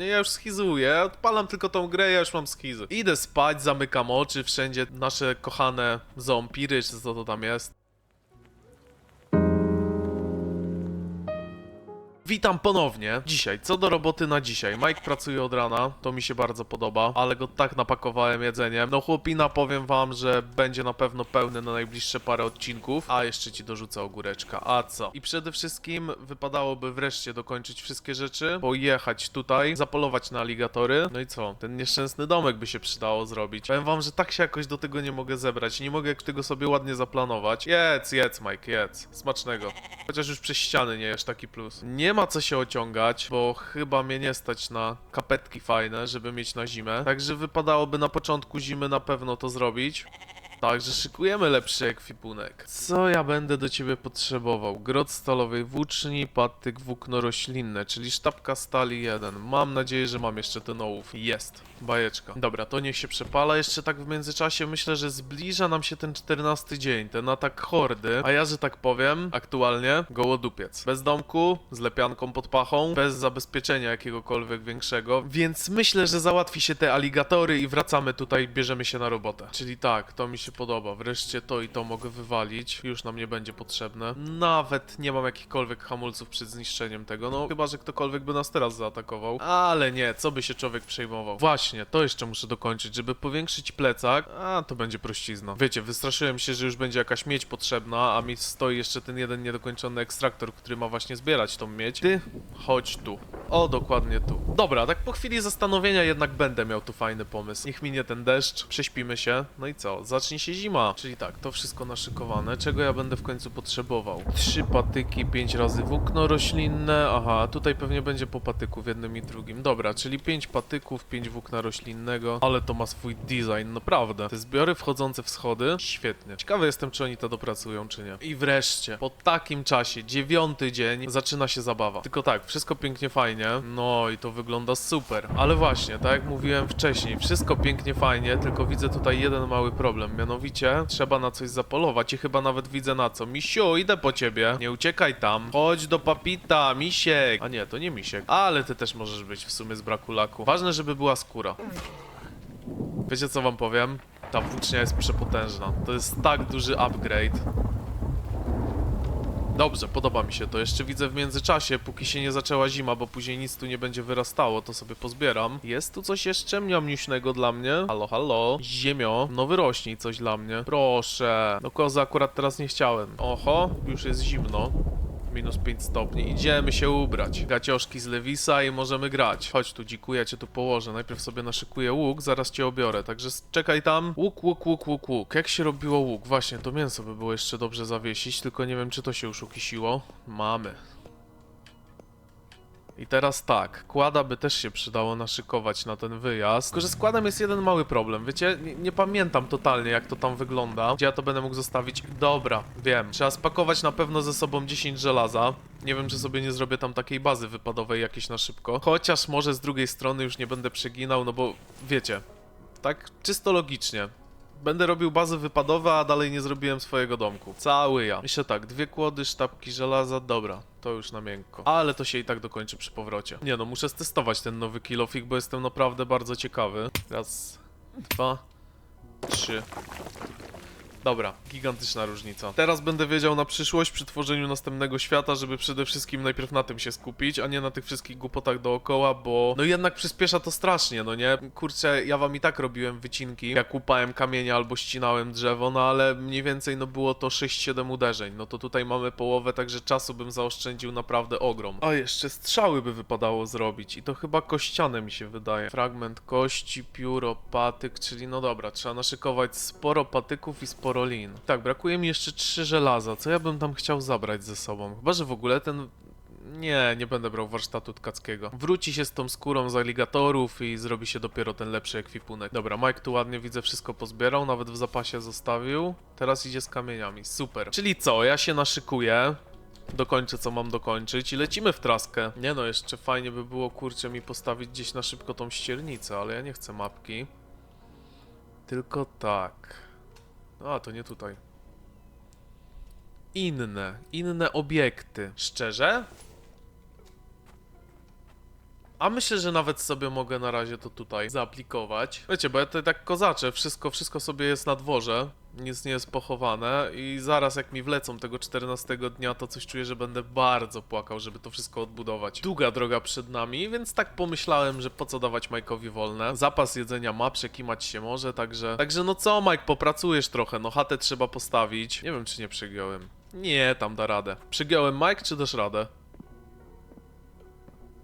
Nie, ja już schizuję, odpalam tylko tą grę, ja już mam schizy. Idę spać, zamykam oczy, wszędzie nasze kochane zompiry, czy co to tam jest. Witam ponownie. Dzisiaj, co do roboty na dzisiaj. Mike pracuje od rana, to mi się bardzo podoba, ale go tak napakowałem jedzeniem. No chłopina, powiem wam, że będzie na pewno pełny na najbliższe parę odcinków, a jeszcze ci dorzucę ogóreczka. A co? I przede wszystkim wypadałoby wreszcie dokończyć wszystkie rzeczy, pojechać tutaj, zapolować na aligatory. No i co? Ten nieszczęsny domek by się przydało zrobić. Powiem wam, że tak się jakoś do tego nie mogę zebrać. Nie mogę tego sobie ładnie zaplanować. Jedz, jedz, Mike, jedz. Smacznego. Chociaż już przez ściany nie jesz taki plus. Nie ma co się ociągać, bo chyba mnie nie stać na kapetki fajne, żeby mieć na zimę. Także wypadałoby na początku zimy na pewno to zrobić. Także szykujemy lepszy ekwipunek. Co ja będę do ciebie potrzebował? Grot stalowej włóczni, patyk włókno roślinne, czyli sztabka stali 1. Mam nadzieję, że mam jeszcze ten ołów. Jest. Bajeczka. Dobra, to niech się przepala. Jeszcze tak w międzyczasie myślę, że zbliża nam się ten 14 dzień, ten atak hordy. A ja, że tak powiem, aktualnie gołodupiec. Bez domku, z lepianką pod pachą, bez zabezpieczenia jakiegokolwiek większego. Więc myślę, że załatwi się te aligatory i wracamy tutaj, bierzemy się na robotę. Czyli tak, to mi się podoba. Wreszcie to i to mogę wywalić. Już nam nie będzie potrzebne. Nawet nie mam jakichkolwiek hamulców przed zniszczeniem tego. No, chyba, że ktokolwiek by nas teraz zaatakował. Ale nie, co by się człowiek przejmował. Właśnie, to jeszcze muszę dokończyć, żeby powiększyć plecak. A, to będzie prościzna. Wiecie, wystraszyłem się, że już będzie jakaś miedź potrzebna, a mi stoi jeszcze ten jeden niedokończony ekstraktor, który ma właśnie zbierać tą miedź. Ty, chodź tu. O, dokładnie tu. Dobra, tak po chwili zastanowienia jednak będę miał tu fajny pomysł. Niech minie ten deszcz, prześpimy się. No i co? Zacznie się zima. Czyli tak, to wszystko naszykowane. Czego ja będę w końcu potrzebował? Trzy patyki, pięć razy włókno roślinne. Aha, tutaj pewnie będzie po patyku w jednym i drugim. Dobra, czyli pięć patyków, pięć włókna roślinnego. Ale to ma swój design, naprawdę. Te zbiory wchodzące w schody, świetnie. Ciekawy jestem, czy oni to dopracują, czy nie. I wreszcie, po takim czasie, dziewiąty dzień, zaczyna się zabawa. Tylko tak, wszystko pięknie, fajnie. No i to wygląda super. Ale właśnie, tak jak mówiłem wcześniej, wszystko pięknie, fajnie, tylko widzę tutaj jeden mały problem. Mianowicie, trzeba na coś zapolować i chyba nawet widzę na co. Misiu, idę po ciebie. Nie uciekaj tam. Chodź do papita, misiek. A nie, to nie misiek. Ale ty też możesz być w sumie z braku laku. Ważne, żeby była skóra. Wiecie co wam powiem? Ta włócznia jest przepotężna. To jest tak duży upgrade. Dobrze, podoba mi się to. Jeszcze widzę w międzyczasie, póki się nie zaczęła zima, bo później nic tu nie będzie wyrastało, to sobie pozbieram. Jest tu coś jeszcze mniamniuśnego dla mnie? Halo, halo. Ziemio, no wyrośnij coś dla mnie. Proszę. No kozy akurat teraz nie chciałem. Oho, już jest zimno. Minus 5 stopni. Idziemy się ubrać. Gacioszki z Lewisa i możemy grać. Chodź tu, dziku, ja cię tu położę. Najpierw sobie naszykuję łuk, zaraz cię obiorę. Także czekaj tam. Łuk, łuk, łuk, łuk, łuk. Jak się robiło łuk? Właśnie, to mięso by było jeszcze dobrze zawiesić, tylko nie wiem, czy to się już ukisiło. Mamy. I teraz tak, kłada by też się przydało naszykować na ten wyjazd. Tylko, że z kładem jest jeden mały problem, wiecie? Nie, nie pamiętam totalnie, jak to tam wygląda. Gdzie ja to będę mógł zostawić? Dobra, wiem. Trzeba spakować na pewno ze sobą 10 żelaza. Nie wiem, czy sobie nie zrobię tam takiej bazy wypadowej jakiejś na szybko. Chociaż może z drugiej strony już nie będę przeginał, no bo wiecie, tak czysto logicznie. Będę robił bazy wypadowe, a dalej nie zrobiłem swojego domku. Cały ja. Myślę tak, dwie kłody, sztabki żelaza, dobra, to już na miękko. Ale to się i tak dokończy przy powrocie. Nie no, muszę stestować ten nowy kilofik, bo jestem naprawdę bardzo ciekawy. Raz, dwa, trzy. Dobra, gigantyczna różnica. Teraz będę wiedział na przyszłość przy tworzeniu następnego świata, żeby przede wszystkim najpierw na tym się skupić, a nie na tych wszystkich głupotach dookoła, bo no jednak przyspiesza to strasznie, no nie? Kurczę, ja wam i tak robiłem wycinki, jak łupałem kamienia albo ścinałem drzewo, no ale mniej więcej no było to 6-7 uderzeń. No to tutaj mamy połowę, także czasu bym zaoszczędził naprawdę ogrom. A jeszcze strzały by wypadało zrobić i to chyba kościane mi się wydaje. Fragment kości, pióro, patyk, czyli no dobra, trzeba naszykować sporo patyków i sporo lin. Tak, brakuje mi jeszcze trzy żelaza. Co ja bym tam chciał zabrać ze sobą? Chyba, że w ogóle ten nie, nie będę brał warsztatu tkackiego. Wróci się z tą skórą z aligatorów i zrobi się dopiero ten lepszy ekwipunek. Dobra, Mike tu ładnie widzę wszystko pozbierał, nawet w zapasie zostawił. Teraz idzie z kamieniami, super. Czyli co, ja się naszykuję. Dokończę co mam dokończyć i lecimy w traskę. Nie no, jeszcze fajnie by było kurczę mi postawić gdzieś na szybko tą ściernicę, ale ja nie chcę mapki. Tylko tak. A, to nie tutaj. Inne, inne obiekty. Szczerze? A myślę, że nawet sobie mogę na razie to tutaj zaaplikować. Wiecie, bo ja tutaj tak kozaczę, wszystko, wszystko sobie jest na dworze, nic nie jest pochowane i zaraz jak mi wlecą tego 14 dnia, to coś czuję, że będę bardzo płakał, żeby to wszystko odbudować. Długa droga przed nami, więc tak pomyślałem, że po co dawać Majkowi wolne. Zapas jedzenia ma, przekimać się może, także... Także no co, Mike, popracujesz trochę, no chatę trzeba postawić. Nie wiem, czy nie przegiąłem. Nie, tam da radę. Przegiąłem, Mike, czy dasz radę?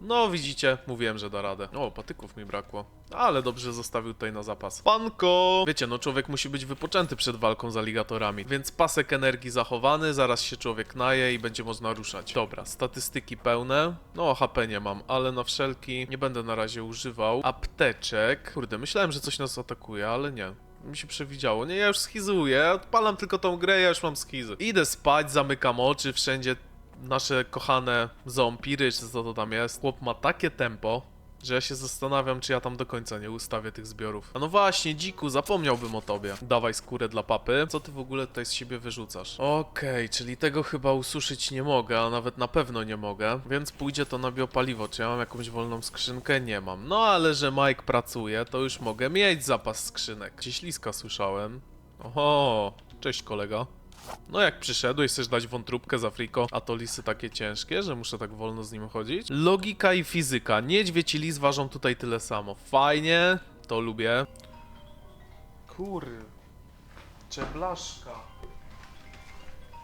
No, widzicie, mówiłem, że da radę. O, patyków mi brakło. Ale dobrze zostawił tutaj na zapas. Panko! Wiecie, no człowiek musi być wypoczęty przed walką z aligatorami, więc pasek energii zachowany, zaraz się człowiek naje i będzie można ruszać. Dobra, statystyki pełne. No, HP nie mam, ale na wszelki nie będę na razie używał. Apteczek. Kurde, myślałem, że coś nas atakuje, ale nie. Mi się przewidziało. Nie, ja już schizuję. Odpalam tylko tą grę, ja już mam schizy. Idę spać, zamykam oczy, wszędzie nasze kochane zompiry, czy co to tam jest. Chłop ma takie tempo, że ja się zastanawiam, czy ja tam do końca nie ustawię tych zbiorów. A no właśnie, dziku, zapomniałbym o tobie. Dawaj skórę dla papy. Co ty w ogóle tutaj z siebie wyrzucasz? Okej, czyli tego chyba ususzyć nie mogę, a nawet na pewno nie mogę, więc pójdzie to na biopaliwo. Czy ja mam jakąś wolną skrzynkę? Nie mam. No ale że Mike pracuje, to już mogę mieć zapas skrzynek. Gdzieś słyszałem. Oho, cześć kolega. No jak przyszedłeś, chcesz dać wątróbkę za friko, a to lisy takie ciężkie, że muszę tak wolno z nim chodzić? Logika i fizyka. Niedźwiedź i lis ważą tutaj tyle samo. Fajnie, to lubię. Kury. Czeblaszka.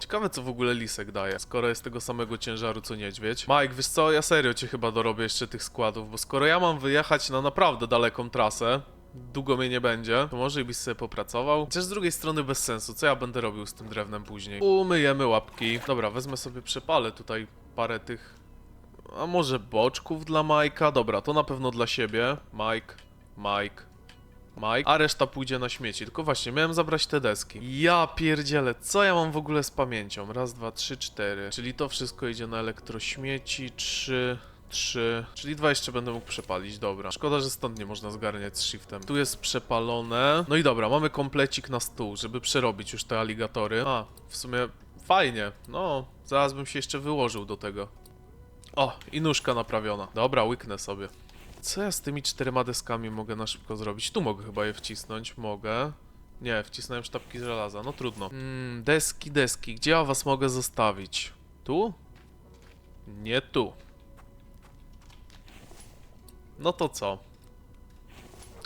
Ciekawe co w ogóle lisek daje, skoro jest tego samego ciężaru co niedźwiedź. Mike, wiesz co, ja serio cię chyba dorobię jeszcze tych składów, bo skoro ja mam wyjechać na naprawdę daleką trasę, długo mnie nie będzie, to może byś sobie popracował. Chociaż z drugiej strony bez sensu, co ja będę robił z tym drewnem później? Umyjemy łapki. Dobra, wezmę sobie przepalę tutaj parę tych... A może boczków dla Majka? Dobra, to na pewno dla siebie. Mike, Mike, Mike, a reszta pójdzie na śmieci. Tylko właśnie, miałem zabrać te deski. Ja pierdzielę, co ja mam w ogóle z pamięcią? Raz, dwa, trzy, cztery. Czyli to wszystko idzie na elektrośmieci. Trzy, trzy. Czyli dwa jeszcze będę mógł przepalić, dobra. Szkoda, że stąd nie można zgarniać z shiftem. Tu jest przepalone. No i dobra, mamy komplecik na stół, żeby przerobić już te aligatory. A, w sumie fajnie. No, zaraz bym się jeszcze wyłożył do tego. O, i nóżka naprawiona. Dobra, łyknę sobie. Co ja z tymi czterema deskami mogę na szybko zrobić? Tu mogę chyba je wcisnąć, mogę. Nie, wcisnąłem sztabki z żelaza, no trudno. Mm, deski, deski, gdzie ja was mogę zostawić? Tu? Nie tu. No to co?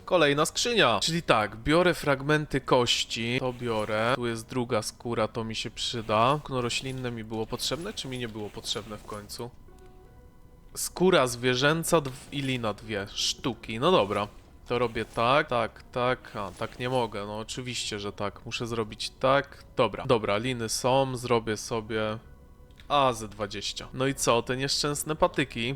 Kolejna skrzynia. Czyli tak, biorę fragmenty kości, to biorę. Tu jest druga skóra, to mi się przyda. Okno roślinne mi było potrzebne, czy mi nie było potrzebne w końcu? Skóra zwierzęca i lina dwie sztuki. No dobra. To robię tak, tak, tak. A, tak nie mogę. No oczywiście, że tak. Muszę zrobić tak. Dobra. Dobra, liny są. Zrobię sobie AZ20. No i co? Te nieszczęsne patyki.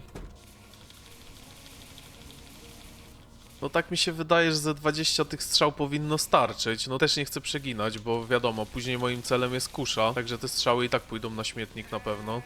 No tak mi się wydaje, że ze 20 tych strzał powinno starczyć. No też nie chcę przeginać, bo wiadomo, później moim celem jest kusza, także te strzały i tak pójdą na śmietnik na pewno.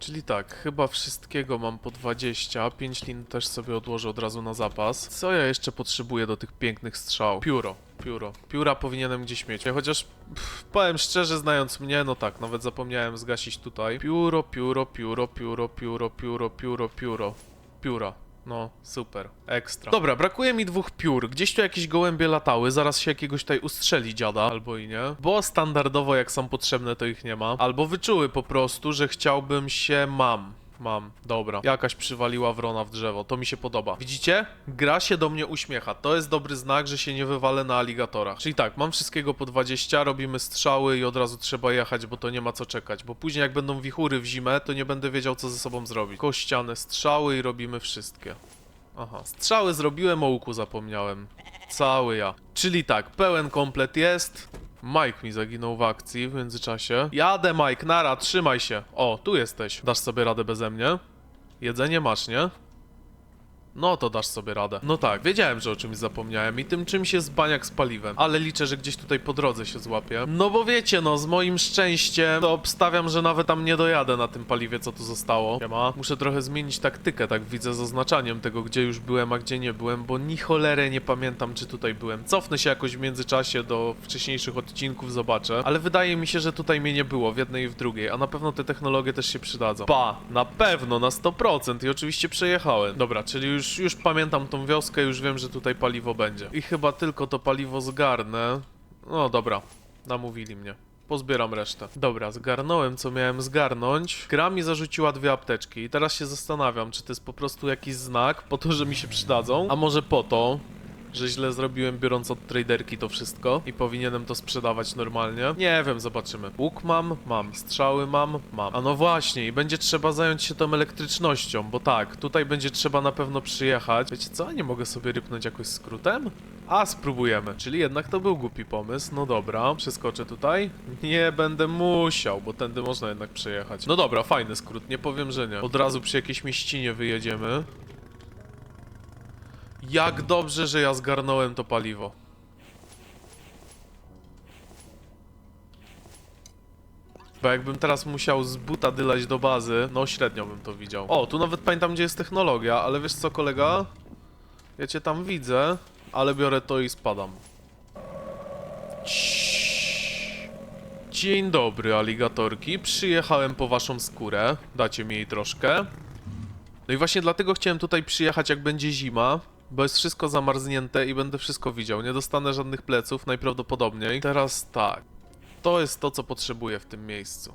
Czyli tak, chyba wszystkiego mam po 20, 5 lin też sobie odłożę od razu na zapas. Co ja jeszcze potrzebuję do tych pięknych strzał? Pióro, pióro. Pióra powinienem gdzieś mieć, chociaż pff, powiem szczerze, znając mnie, no tak, nawet zapomniałem zgasić tutaj. Pióro, pióro, pióro, pióro, pióro, pióro, pióro, pióro. Pióra. No, super, ekstra. Dobra, brakuje mi dwóch piór. Gdzieś tu jakieś gołębie latały, zaraz się jakiegoś tutaj ustrzeli dziada, albo i nie. Bo standardowo jak są potrzebne, to ich nie ma. Albo wyczuły po prostu, że chciałbym się... Mam. Mam, dobra. Jakaś przywaliła wrona w drzewo, to mi się podoba. Widzicie? Gra się do mnie uśmiecha. To jest dobry znak, że się nie wywalę na aligatorach. Czyli tak, mam wszystkiego po 20, robimy strzały i od razu trzeba jechać, bo to nie ma co czekać. Bo później jak będą wichury w zimę, to nie będę wiedział co ze sobą zrobić. Kościane strzały i robimy wszystkie. Aha, strzały zrobiłem, o łuku zapomniałem. Cały ja. Czyli tak, pełen komplet jest. Mike mi zaginął w akcji w międzyczasie. Jadę, Mike, nara, trzymaj się. O, tu jesteś. Dasz sobie radę beze mnie? Jedzenie masz, nie? No to dasz sobie radę. No tak, wiedziałem, że o czymś zapomniałem i tym czymś jest baniak z paliwem. Ale liczę, że gdzieś tutaj po drodze się złapię. No bo wiecie, no z moim szczęściem to obstawiam, że nawet tam nie dojadę na tym paliwie, co tu zostało. Siema. Muszę trochę zmienić taktykę, tak widzę z oznaczaniem tego, gdzie już byłem, a gdzie nie byłem, bo ni cholerę nie pamiętam, czy tutaj byłem. Cofnę się jakoś w międzyczasie do wcześniejszych odcinków, zobaczę. Ale wydaje mi się, że tutaj mnie nie było w jednej i w drugiej, a na pewno te technologie też się przydadzą. Pa, na pewno, na 100% i oczywiście przejechałem. Dobra, czyli już, już pamiętam tą wioskę, już wiem, że tutaj paliwo będzie. I chyba tylko to paliwo zgarnę. No dobra, namówili mnie. Pozbieram resztę. Dobra, zgarnąłem co miałem zgarnąć. Gra mi zarzuciła dwie apteczki i teraz się zastanawiam, czy to jest po prostu jakiś znak po to, że mi się przydadzą, a może po to, że źle zrobiłem biorąc od traderki to wszystko i powinienem to sprzedawać normalnie. Nie wiem, zobaczymy. Łuk mam, mam, strzały mam, mam. A no właśnie, i będzie trzeba zająć się tą elektrycznością, bo tak, tutaj będzie trzeba na pewno przyjechać. Wiecie co, nie mogę sobie rypnąć jakoś skrótem? A, spróbujemy. Czyli jednak to był głupi pomysł. No dobra, przeskoczę tutaj. Nie będę musiał, bo tędy można jednak przejechać. No dobra, fajny skrót, nie powiem, że nie. Od razu przy jakiejś mieścinie wyjedziemy. Jak dobrze, że ja zgarnąłem to paliwo. Bo jakbym teraz musiał z buta dylać do bazy, no średnio bym to widział. O, tu nawet pamiętam, gdzie jest technologia, ale wiesz co, kolega? Ja cię tam widzę, ale biorę to i spadam. Dzień dobry, aligatorki. Przyjechałem po waszą skórę. Dacie mi jej troszkę. No i właśnie dlatego chciałem tutaj przyjechać, jak będzie zima, bo jest wszystko zamarznięte i będę wszystko widział. Nie dostanę żadnych pleców, najprawdopodobniej. Teraz tak. To jest to, co potrzebuję w tym miejscu.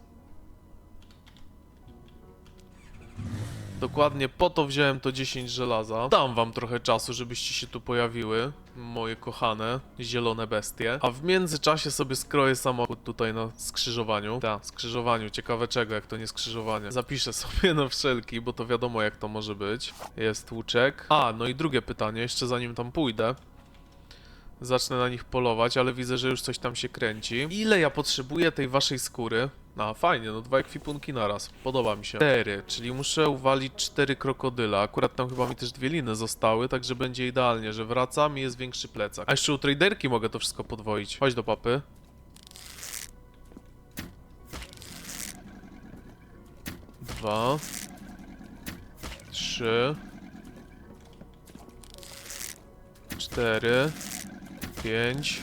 Dokładnie po to wziąłem to 10 żelaza. Dam wam trochę czasu, żebyście się tu pojawiły, moje kochane, zielone bestie. A w międzyczasie sobie skroję samochód tutaj na skrzyżowaniu. Tak, skrzyżowaniu, ciekawe czego, jak to nie skrzyżowanie. Zapiszę sobie na wszelki, bo to wiadomo jak to może być. Jest łuczek. A, no i drugie pytanie, jeszcze zanim tam pójdę. Zacznę na nich polować, ale widzę, że już coś tam się kręci. Ile ja potrzebuję tej waszej skóry? A, fajnie, no dwa ekwipunki naraz. Podoba mi się. Cztery, czyli muszę uwalić cztery krokodyla. Akurat tam chyba mi też dwie liny zostały, także będzie idealnie, że wracam i jest większy plecak. A jeszcze u traderki mogę to wszystko podwoić. Chodź do papy. Dwa. Trzy. Cztery. Pięć.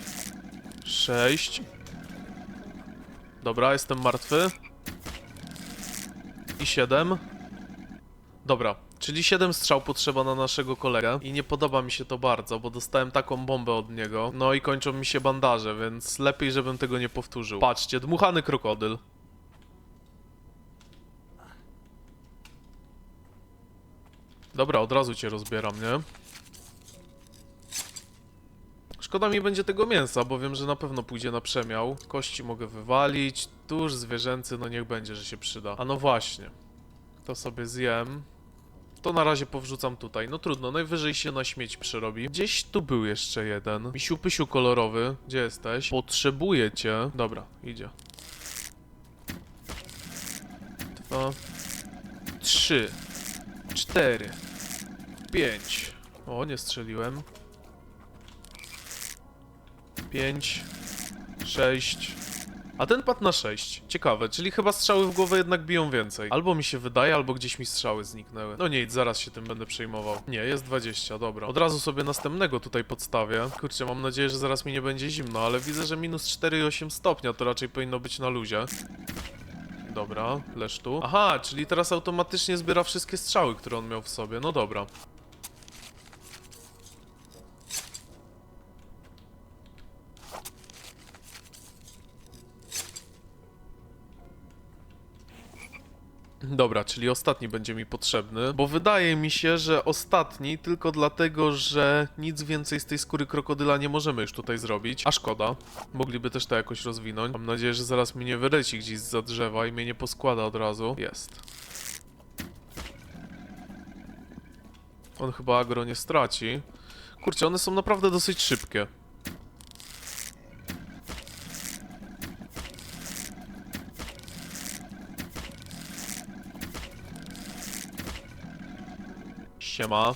Sześć. Dobra, jestem martwy. I 7. Dobra, czyli 7 strzał potrzeba na naszego kolegę i nie podoba mi się to bardzo, bo dostałem taką bombę od niego. No i kończą mi się bandaże, więc lepiej, żebym tego nie powtórzył. Patrzcie, dmuchany krokodyl. Dobra, od razu cię rozbieram, nie? Szkoda mi będzie tego mięsa, bo wiem, że na pewno pójdzie na przemiał. Kości mogę wywalić. Tuż zwierzęcy, no niech będzie, że się przyda. A no właśnie. To sobie zjem. To na razie powrzucam tutaj. No trudno, najwyżej się na śmieć przerobi. Gdzieś tu był jeszcze jeden. Misiu pysiu kolorowy. Gdzie jesteś? Potrzebuję cię. Dobra, idzie. Dwa. Trzy. Cztery. Pięć. O, nie strzeliłem. 5, 6. A ten padł na 6. Ciekawe, czyli chyba strzały w głowę jednak biją więcej. Albo mi się wydaje, albo gdzieś mi strzały zniknęły. No nic, zaraz się tym będę przejmował. Nie, jest 20, dobra. Od razu sobie następnego tutaj podstawię. Kurczę, mam nadzieję, że zaraz mi nie będzie zimno, ale widzę, że minus 4,8 stopnia to raczej powinno być na luzie. Dobra, leż tu. Aha, czyli teraz automatycznie zbiera wszystkie strzały, które on miał w sobie. No dobra. Dobra, czyli ostatni będzie mi potrzebny, bo wydaje mi się, że ostatni tylko dlatego, że nic więcej z tej skóry krokodyla nie możemy już tutaj zrobić, a szkoda. Mogliby też to jakoś rozwinąć. Mam nadzieję, że zaraz mnie nie wyleci gdzieś za drzewa i mnie nie poskłada od razu. Jest. On chyba agro nie straci. Kurczę, one są naprawdę dosyć szybkie. siema.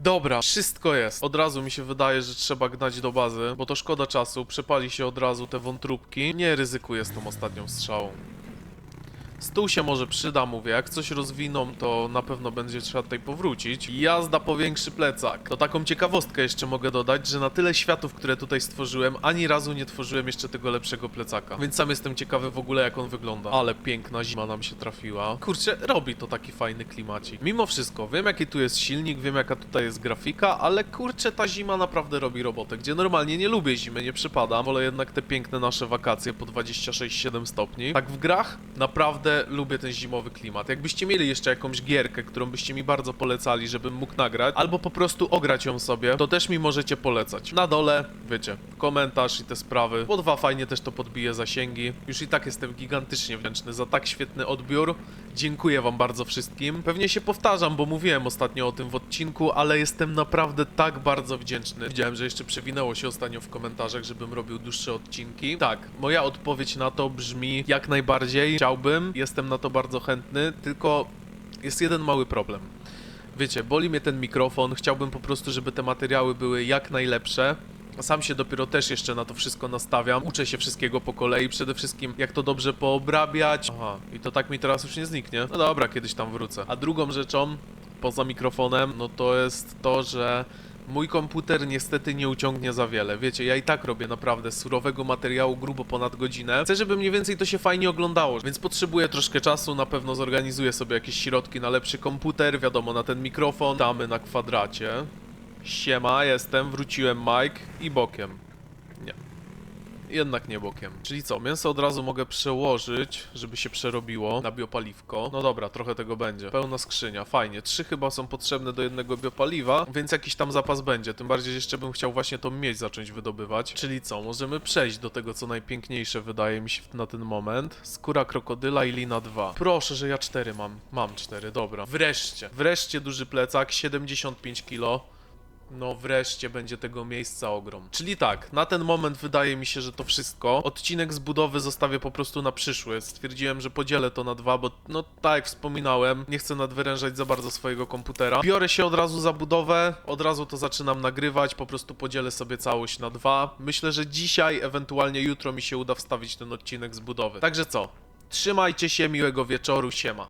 Dobra, wszystko jest. Od razu mi się wydaje, że trzeba gnać do bazy, bo to szkoda czasu, przepali się od razu te wątróbki. Nie ryzykuję z tą ostatnią strzałą. Stół się może przyda, mówię, jak coś rozwiną, to na pewno będzie trzeba tutaj powrócić. Jazda po większy plecak. To taką ciekawostkę jeszcze mogę dodać, że na tyle światów, które tutaj stworzyłem, ani razu nie tworzyłem jeszcze tego lepszego plecaka. Więc sam jestem ciekawy w ogóle, jak on wygląda. Ale piękna zima nam się trafiła. Kurczę, robi to taki fajny klimacik. Mimo wszystko, wiem jaki tu jest silnik, wiem jaka tutaj jest grafika, ale kurczę, ta zima naprawdę robi robotę, gdzie normalnie nie lubię zimy, nie przypadam. Wolę jednak te piękne nasze wakacje po 26-7 stopni. Tak w grach naprawdę lubię ten zimowy klimat. Jakbyście mieli jeszcze jakąś gierkę, którą byście mi bardzo polecali, żebym mógł nagrać, albo po prostu ograć ją sobie, to też mi możecie polecać. Na dole, wiecie, komentarz i te sprawy. Po dwa fajnie też to podbije zasięgi. Już i tak jestem gigantycznie wdzięczny za tak świetny odbiór. Dziękuję wam bardzo wszystkim. Pewnie się powtarzam, bo mówiłem ostatnio o tym w odcinku, ale jestem naprawdę tak bardzo wdzięczny. Widziałem, że jeszcze przewinęło się ostatnio w komentarzach, żebym robił dłuższe odcinki. Tak, moja odpowiedź na to brzmi jak najbardziej. Chciałbym, jestem na to bardzo chętny, tylko jest jeden mały problem. Wiecie, boli mnie ten mikrofon, chciałbym po prostu, żeby te materiały były jak najlepsze. Sam się dopiero też jeszcze na to wszystko nastawiam. Uczę się wszystkiego po kolei, przede wszystkim jak to dobrze poobrabiać. Aha, i to tak mi teraz już nie zniknie. No dobra, kiedyś tam wrócę. A drugą rzeczą, poza mikrofonem, no to jest to, że mój komputer niestety nie uciągnie za wiele. Wiecie, ja i tak robię naprawdę surowego materiału grubo ponad godzinę. Chcę, żeby mniej więcej to się fajnie oglądało, więc potrzebuję troszkę czasu. Na pewno zorganizuję sobie jakieś środki na lepszy komputer, wiadomo, na ten mikrofon. Damy na kwadracie. Siema, jestem, wróciłem Mike i bokiem. Nie. Jednak nie bokiem. Czyli co, mięso od razu mogę przełożyć, żeby się przerobiło na biopaliwko. No dobra, trochę tego będzie. Pełna skrzynia, fajnie. Trzy chyba są potrzebne do jednego biopaliwa, więc jakiś tam zapas będzie. Tym bardziej jeszcze bym chciał właśnie tą miedź zacząć wydobywać. Czyli co, możemy przejść do tego, co najpiękniejsze wydaje mi się na ten moment. Skóra krokodyla i lina 2. Proszę, że ja cztery mam. Mam cztery, dobra. Wreszcie. Wreszcie duży plecak, 75 kg. No wreszcie będzie tego miejsca ogrom. Czyli tak, na ten moment wydaje mi się, że to wszystko. Odcinek z budowy zostawię po prostu na przyszły. Stwierdziłem, że podzielę to na dwa, bo no tak jak wspominałem, nie chcę nadwyrężać za bardzo swojego komputera. Biorę się od razu za budowę, od razu to zaczynam nagrywać, po prostu podzielę sobie całość na dwa. Myślę, że dzisiaj, ewentualnie jutro mi się uda wstawić ten odcinek z budowy. Także co? Trzymajcie się, miłego wieczoru, siema.